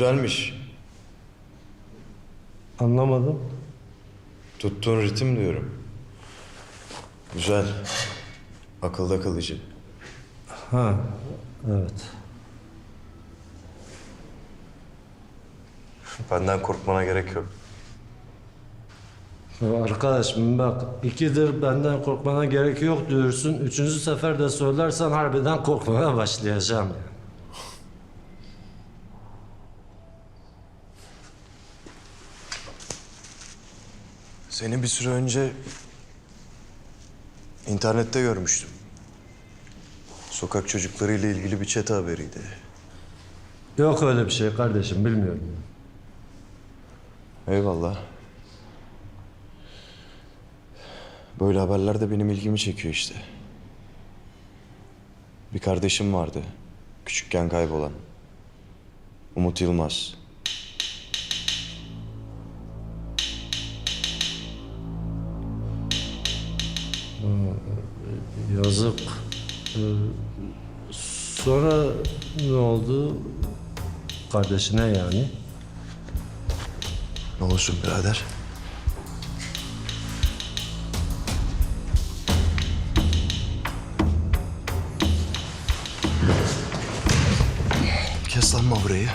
Güzelmiş. Anlamadım. Tuttuğun ritim diyorum. Güzel. Akılda kalıcı. Ha, evet. Benden korkmana gerek yok. Ya Arkadaşım bak ikidir benden korkmana gerek yok diyorsun. Üçüncü sefer de söylersen harbiden korkmaya başlayacağım. ya. Seni bir süre önce internette görmüştüm. Sokak çocuklarıyla ilgili bir çete haberiydi. Yok öyle bir şey kardeşim bilmiyorum. Eyvallah. Böyle haberler de benim ilgimi çekiyor işte. Bir kardeşim vardı. Küçükken kaybolan. Umut Yılmaz. Yazık. Ee, sonra ne oldu? Kardeşine yani. Ne olsun birader? Kes lan burayı.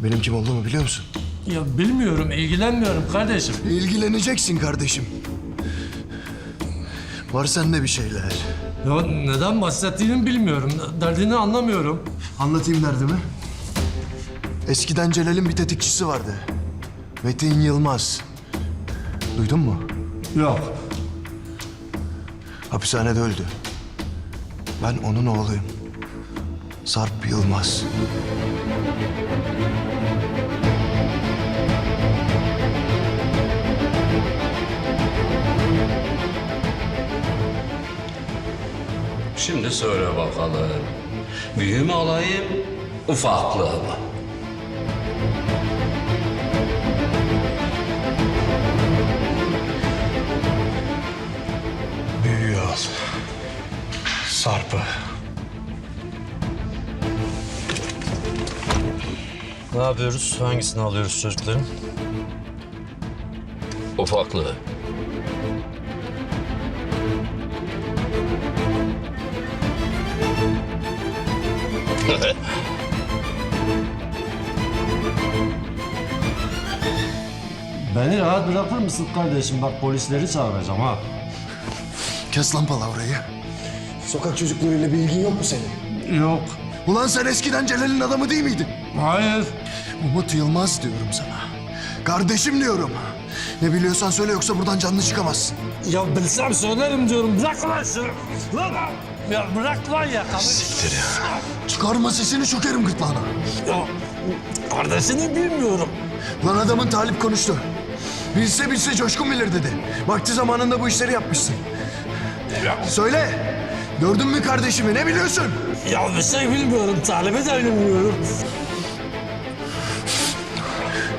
Benim kim olduğumu biliyor musun? Ya bilmiyorum, ilgilenmiyorum kardeşim. İlgileneceksin kardeşim. Var sende bir şeyler. Ya neden bahsettiğini bilmiyorum. Derdini anlamıyorum. Anlatayım derdimi. Eskiden Celal'in bir tetikçisi vardı. Metin Yılmaz. Duydun mu? Yok. Hapishanede öldü. Ben onun oğluyum. Sarp Yılmaz. Şimdi söyle bakalım. Büyü mü alayım, ufaklığı mı? Büyüğü al. Sarp'ı. Ne yapıyoruz? Hangisini alıyoruz çocukların? Ufaklığı. Beni rahat bırakır mısın kardeşim? Bak polisleri çağıracağım ha. Kes lan palavrayı. Sokak çocuklarıyla bir ilgin yok mu senin? Yok. Ulan sen eskiden Celal'in adamı değil miydin? Hayır. Umut Yılmaz diyorum sana. Kardeşim diyorum. Ne biliyorsan söyle yoksa buradan canlı çıkamazsın. Ya bilsem söylerim diyorum. Bırak lan şunu. Lan. Ya bırak lan ya. Siktir ya. Çıkarma sesini çökerim gırtlağına. Ya kardeşini bilmiyorum. Lan adamın Talip konuştu. Bilse bilse Coşkun bilir dedi. Vakti zamanında bu işleri yapmışsın. Söyle. Gördün mü kardeşimi ne biliyorsun? Ya bir şey bilmiyorum. Talibi de bilmiyorum.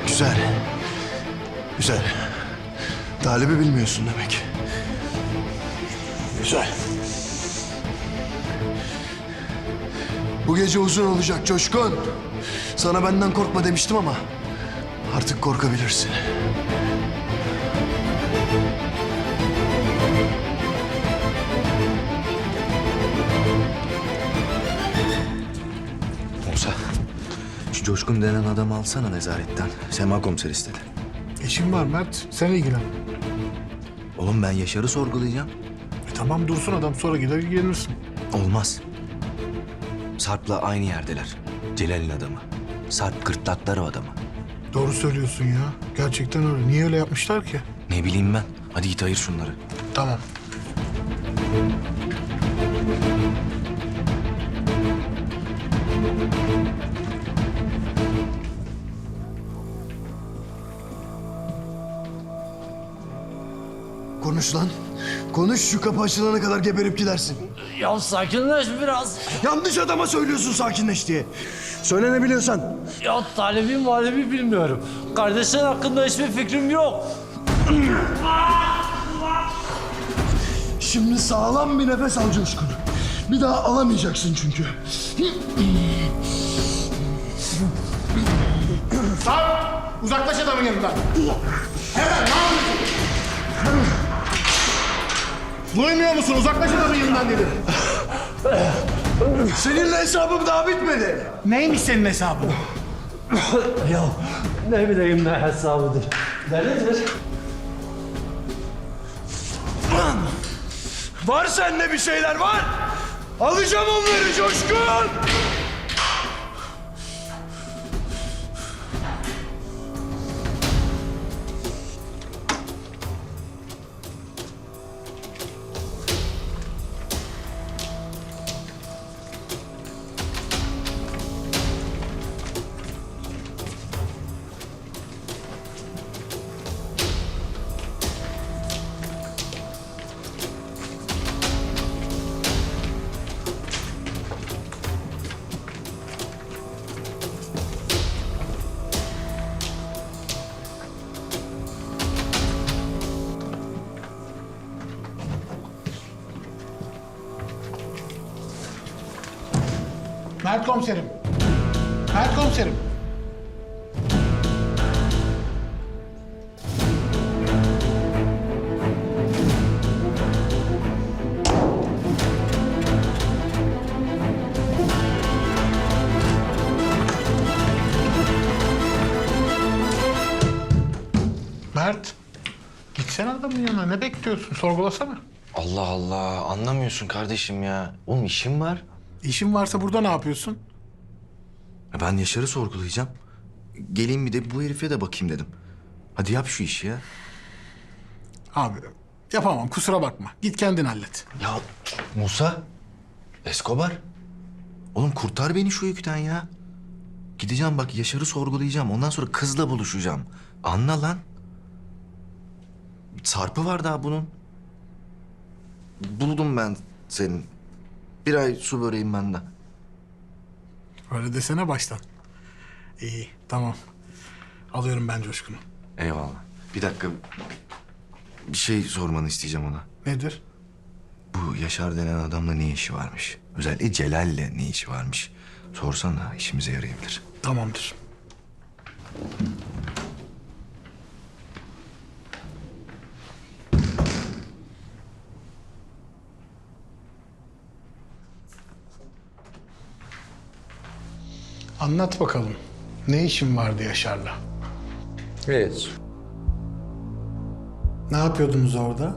Güzel. Güzel. Talip'i bilmiyorsun demek. Güzel. Bu gece uzun olacak Coşkun. Sana benden korkma demiştim ama artık korkabilirsin. Musa, şu Coşkun denen adamı alsana nezaretten. Sema komiser istedi. İşim var Mert. Sen ilgilen. Oğlum ben Yaşar'ı sorgulayacağım. E tamam dursun adam sonra gider gelirsin. Olmaz. Sarp'la aynı yerdeler. Celal'in adamı. Sarp gırtlaklar o adamı. Doğru söylüyorsun ya. Gerçekten öyle. Niye öyle yapmışlar ki? Ne bileyim ben. Hadi git ayır şunları. Tamam. Konuş lan. Konuş şu kapı açılana kadar geberip gidersin. Ya sakinleş biraz. Yanlış adama söylüyorsun sakinleş diye. Söyle ne biliyorsan. Ya talibi malibi bilmiyorum. Kardeşin hakkında hiçbir fikrim yok. Şimdi sağlam bir nefes al Coşkun. Bir daha alamayacaksın çünkü. Uzaklaş adamın yanından. Hemen ne yapıyorsun? Duymuyor musun? Uzaklaş adamın yanından dedim. Seninle hesabım daha bitmedi. Neymiş senin hesabın? Ya ne bileyim ne hesabıdır. Delidir. Var sende bir şeyler var. Alacağım onları Coşkun. Komiserim. Mert komiserim. Mert. Gitsene adamın yanına. Ne bekliyorsun? Sorgulasana. Allah Allah anlamıyorsun kardeşim ya. Oğlum işim var. İşin varsa burada ne yapıyorsun? Ben Yaşar'ı sorgulayacağım. Geleyim bir de bu herife de bakayım dedim. Hadi yap şu işi ya. Abi yapamam kusura bakma. Git kendin hallet. Ya Musa. Escobar. Oğlum kurtar beni şu yükten ya. Gideceğim bak Yaşar'ı sorgulayacağım. Ondan sonra kızla buluşacağım. Anla lan. Sarpı var daha bunun. Buldum ben senin. Bir ay su böreğim bende. Öyle desene baştan. İyi tamam. Alıyorum ben Coşkun'u. Eyvallah. Bir dakika. Bir şey sormanı isteyeceğim ona. Nedir? Bu Yaşar denen adamla ne işi varmış? Özellikle Celal'le ne işi varmış? Sorsana işimize yarayabilir. Tamamdır. Anlat bakalım. Ne işin vardı Yaşar'la? Hiç. Ne yapıyordunuz orada?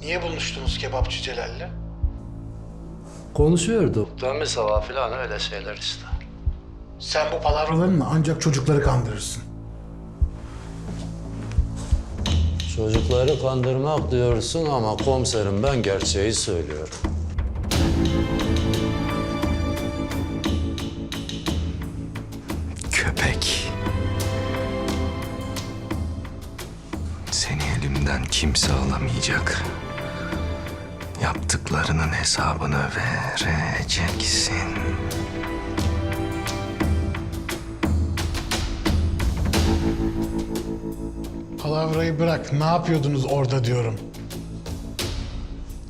Niye buluştunuz kebapçı Celal'le? Konuşuyorduk. Temiz hava falan öyle şeyler işte. Sen bu palavralarınla ancak çocukları kandırırsın. Çocukları kandırmak diyorsun ama komiserim ben gerçeği söylüyorum. Kimse alamayacak. Yaptıklarının hesabını vereceksin. Palavrayı bırak. Ne yapıyordunuz orada diyorum.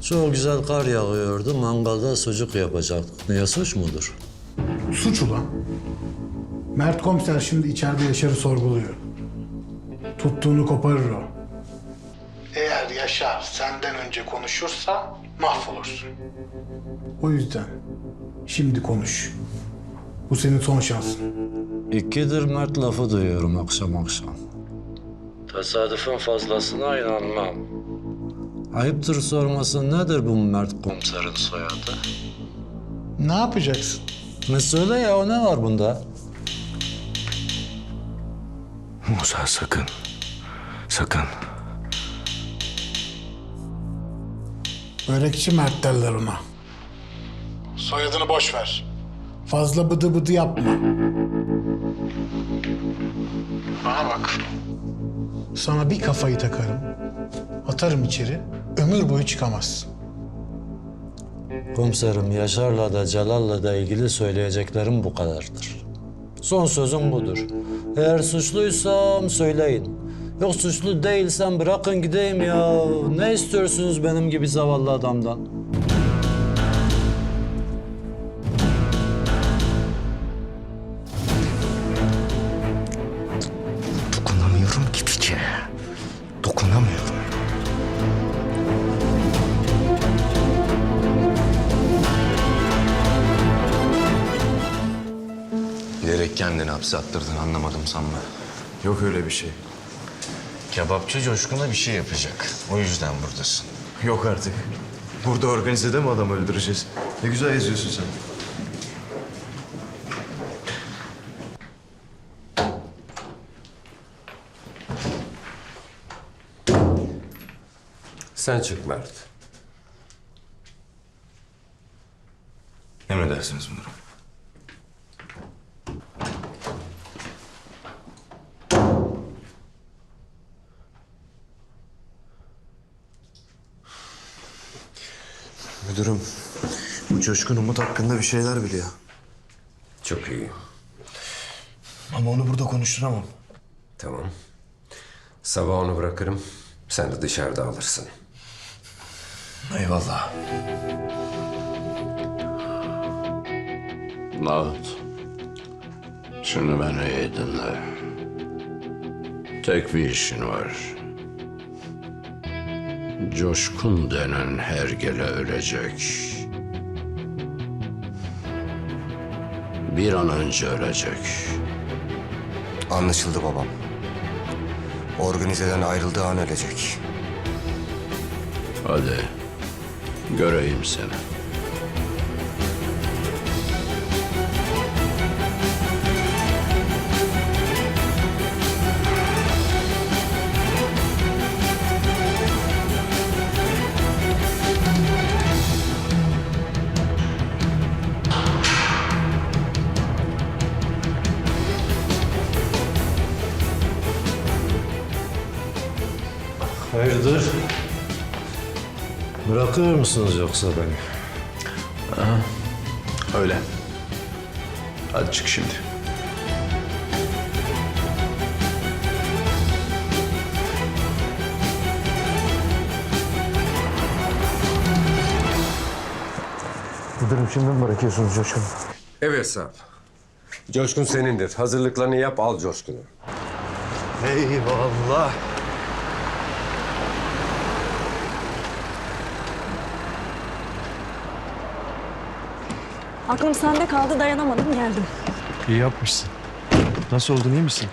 Çok güzel kar yağıyordu. Mangalda sucuk yapacaktık. Niye suç mudur? Suç ulan. Mert komiser şimdi içeride Yaşar'ı sorguluyor. Tuttuğunu koparır o. Önce konuşursa mahvolursun. O yüzden şimdi konuş. Bu senin son şansın. İkidir Mert lafı duyuyorum akşam akşam. Tesadüfün fazlasına inanmam. Ayıptır sorması nedir bu Mert komiserin soyadı? Ne yapacaksın? Ne söyle ya o ne var bunda? Musa sakın. Sakın. Börekçi Mert derler ona. Soyadını boş ver. Fazla bıdı bıdı yapma. Bana bak. Sana bir kafayı takarım. Atarım içeri. Ömür boyu çıkamazsın. Komiserim Yaşar'la da Celal'la da ilgili söyleyeceklerim bu kadardır. Son sözüm budur. Eğer suçluysam söyleyin. Yok suçlu değilsen bırakın gideyim ya. Ne istiyorsunuz benim gibi zavallı adamdan? Dokunamıyorum ki piçe. Dokunamıyorum. Bilerek kendini hapse attırdın anlamadım sanma. Yok öyle bir şey. Kebapçı Coşkun'a bir şey yapacak. O yüzden buradasın. Yok artık. Burada organizede mi adam öldüreceğiz? Ne güzel yazıyorsun sen. Sen çık Mert. Emredersiniz müdürüm. Müdürüm, bu Coşkun Umut hakkında bir şeyler biliyor. Çok iyi. Ama onu burada konuşturamam. Tamam. Sabah onu bırakırım. Sen de dışarıda alırsın. Eyvallah. Nahut. Şunu beni iyi dinle. Tek bir işin var. Coşkun denen hergele ölecek. Bir an önce ölecek. Anlaşıldı babam. Organizeden ayrıldığı an ölecek. Hadi. Göreyim seni. Hayırdır? Bırakır mısınız yoksa beni? Öyle. Hadi çık şimdi. Müdürüm şimdi mi bırakıyorsunuz Coşkun? Evet Sarp. Coşkun senindir. Hazırlıklarını yap, al Coşkun'u. Eyvallah. Aklım sende kaldı dayanamadım geldim. İyi yapmışsın. Nasıl oldun iyi misin?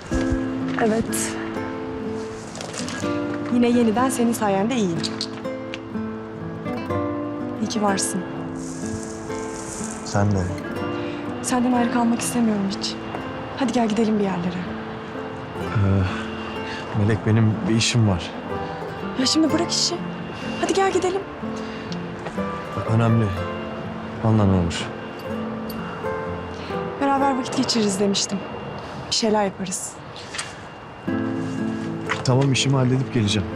Evet. Yine yeniden senin sayende iyiyim. İyi ki varsın. Sen de. Senden ayrı kalmak istemiyorum hiç. Hadi gel gidelim bir yerlere. Melek benim bir işim var. Ya şimdi bırak işi. Hadi gel gidelim. Önemli. Ondan olur. Vakit geçiririz demiştim. Bir şeyler yaparız. Tamam işimi halledip geleceğim.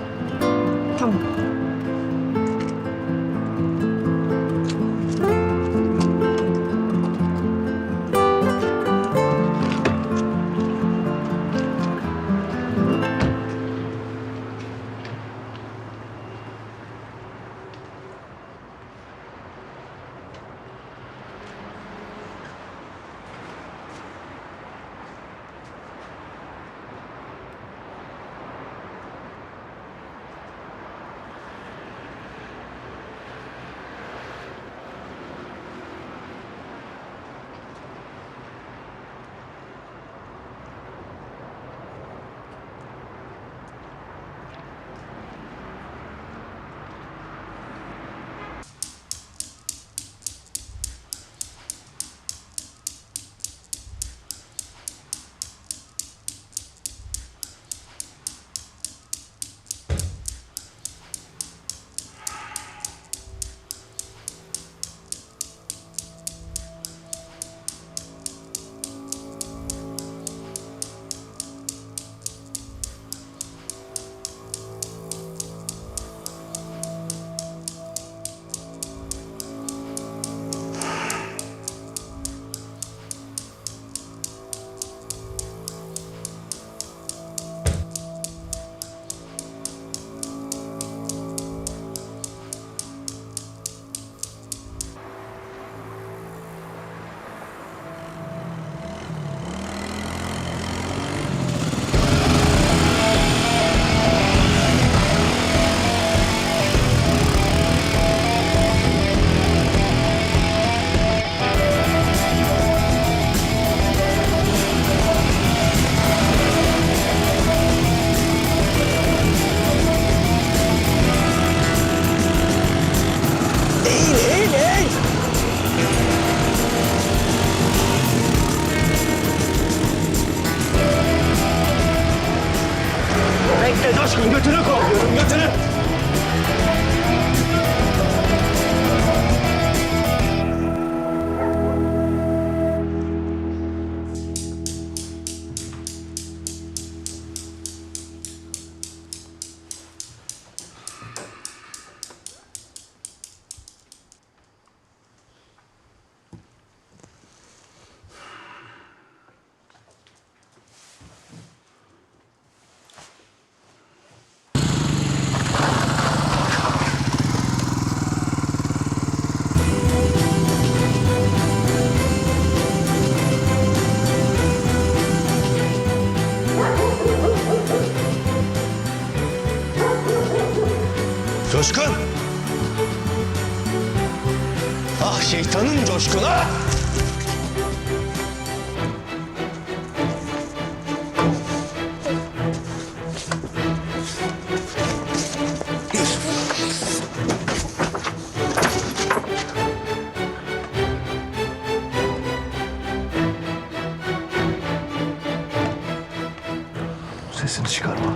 Çıkarma.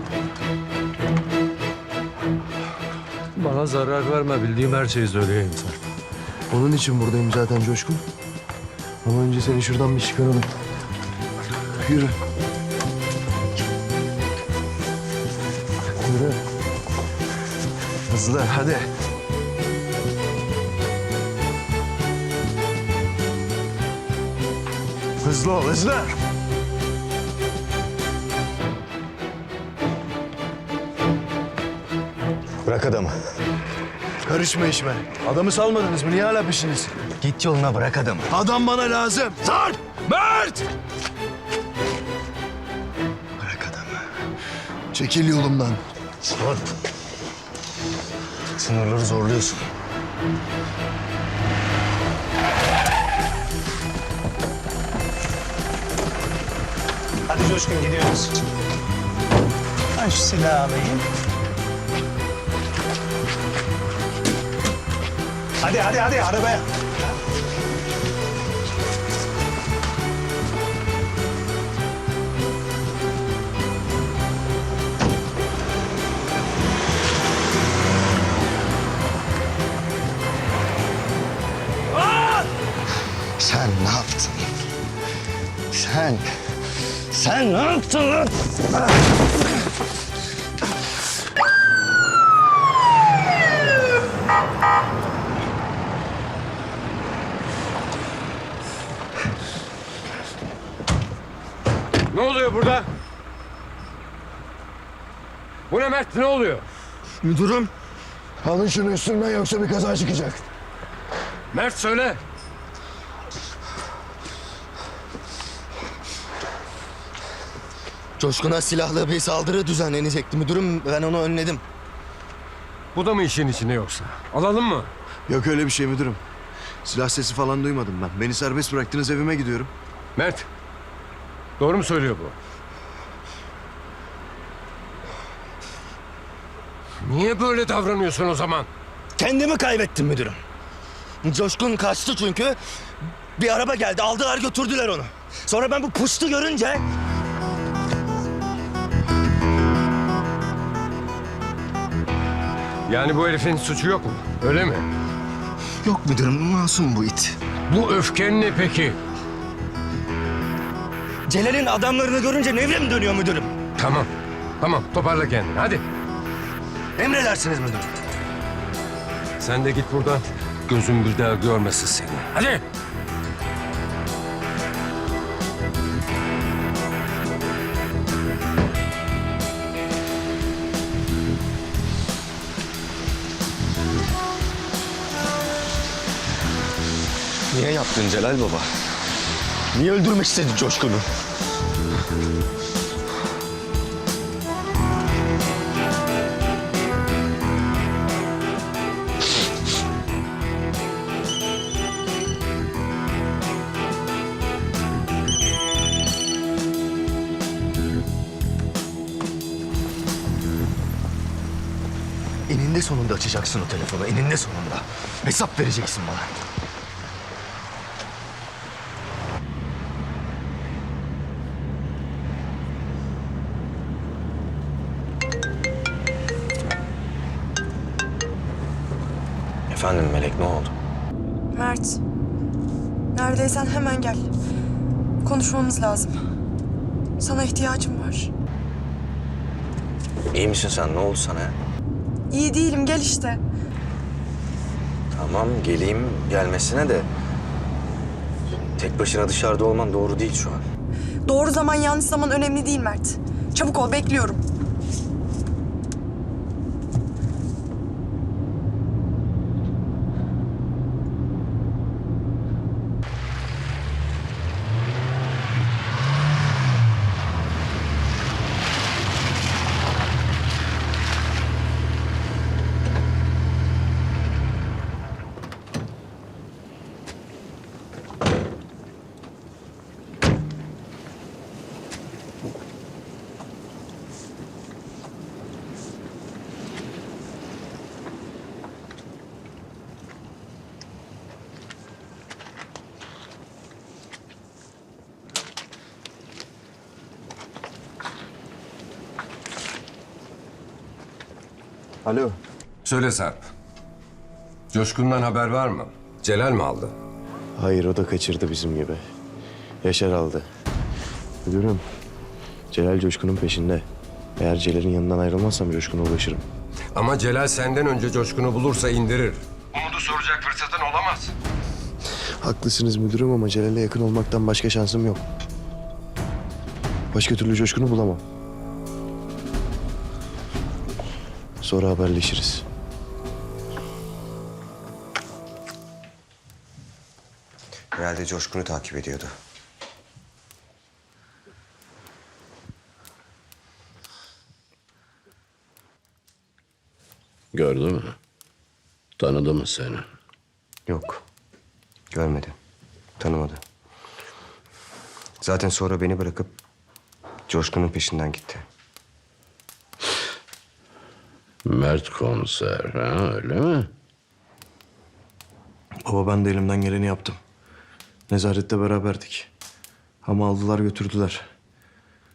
Bana zarar verme bildiğim her şeyi söyleyeyim Sarp. Onun için buradayım zaten Coşkun. Ama önce seni şuradan bir çıkaralım. Yürü. Yürü. Hızlı hadi. Hızlı ol hızlı. Bırak adamı. Karışma işime. Adamı salmadınız mı? Niye hala peşiniz? Git yoluna bırak adamı. Adam bana lazım. Sarp! Mert! Bırak adamı. Çekil yolumdan. Sarp. Sınırları zorluyorsun. Hadi Coşkun gidiyoruz. Ben şu silahı alayım. Hadi hadi hadi arabaya. Sen ne yaptın? Sen... Sen ne yaptın lan? Oluyor burada? Bu ne Mert ne oluyor? Müdürüm. Alın şunu üstümden yoksa bir kaza çıkacak. Mert söyle. Coşkun'a silahlı bir saldırı düzenlenecekti müdürüm. Ben onu önledim. Bu da mı işin içinde yoksa? Alalım mı? Yok öyle bir şey müdürüm. Silah sesi falan duymadım ben. Beni serbest bıraktınız evime gidiyorum. Mert. Doğru mu söylüyor bu? Niye böyle davranıyorsun o zaman? Kendimi kaybettim müdürüm. Coşkun kaçtı çünkü. Bir araba geldi aldılar götürdüler onu. Sonra ben bu puştu görünce... Yani bu herifin suçu yok mu? Öyle mi? Yok müdürüm masum bu it. Bu öfken ne peki? Celal'in adamlarını görünce nevrim dönüyor müdürüm. Tamam. Tamam toparla kendini hadi. Emredersiniz müdürüm. Sen de git buradan. Gözüm bir daha görmesin seni. Hadi. Niye yaptın Celal baba? Niye öldürmek istedin Coşkun'u? Eninde sonunda açacaksın o telefonu, eninde sonunda. Hesap vereceksin bana. Neredeysen hemen gel. Konuşmamız lazım. Sana ihtiyacım var. İyi misin sen? Ne oldu sana ya? İyi değilim gel işte. Tamam geleyim gelmesine de... Tek başına dışarıda olman doğru değil şu an. Doğru zaman yanlış zaman önemli değil Mert. Çabuk ol bekliyorum. Alo. Söyle Sarp. Coşkun'dan haber var mı? Celal mi aldı? Hayır o da kaçırdı bizim gibi. Yaşar aldı. Müdürüm, Celal Coşkun'un peşinde. Eğer Celal'in yanından ayrılmazsam Coşkun'a ulaşırım. Ama Celal senden önce Coşkun'u bulursa indirir. Umudu soracak fırsatın olamaz. Haklısınız müdürüm ama Celal'e yakın olmaktan başka şansım yok. Başka türlü Coşkun'u bulamam. Sonra haberleşiriz. Herhalde Coşkun'u takip ediyordu. Gördü mü? Tanıdı mı seni? Yok. Görmedi. Tanımadı. Zaten sonra beni bırakıp Coşkun'un peşinden gitti. Mert komiser, ha, öyle mi? Baba ben de elimden geleni yaptım. Nezarette beraberdik. Ama aldılar götürdüler.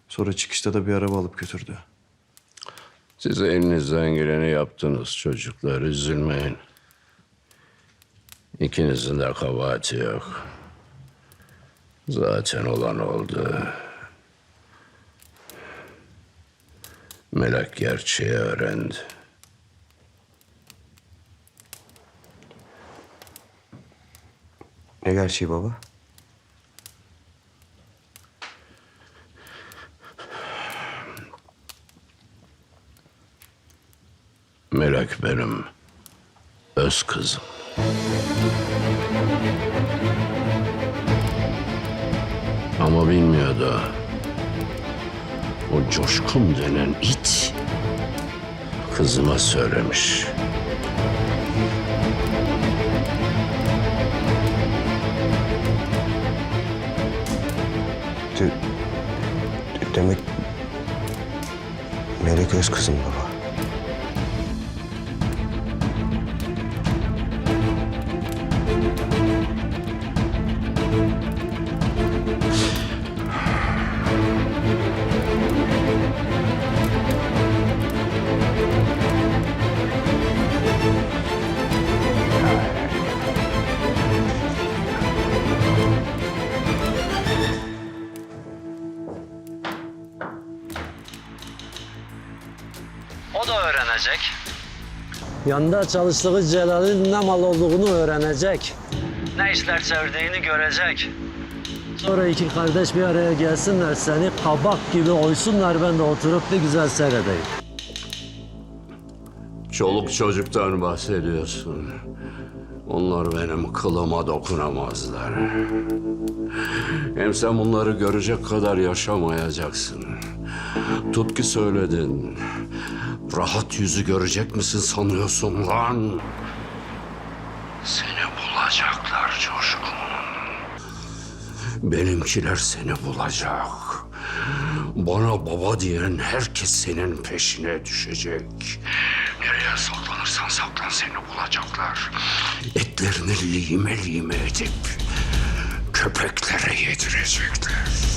Sonra çıkışta da bir araba alıp götürdü. Siz elinizden geleni yaptınız çocuklar, üzülmeyin. İkinizin de kabahati yok. Zaten olan oldu. Melek gerçeği öğrendi. Ne gerçeği baba? Melek benim öz kızım. Ama bilmiyordu. O coşkun denen it kızıma söylemiş. Demek Melek öz kızım baba. Yanında çalıştığı Celal'in ne mal olduğunu öğrenecek. Ne işler çevirdiğini görecek. Sonra iki kardeş bir araya gelsinler seni kabak gibi oysunlar ben de oturup bir güzel seyredeyim. Çoluk çocuktan bahsediyorsun. Onlar benim kılıma dokunamazlar. Hem sen bunları görecek kadar yaşamayacaksın. Tut ki söyledin. Rahat yüzü görecek misin sanıyorsun lan? Seni bulacaklar Coşkun. Benimkiler seni bulacak. Bana baba diyen herkes senin peşine düşecek. Nereye saklanırsan saklan seni bulacaklar. Etlerini lime lime edip köpeklere yedirecekler.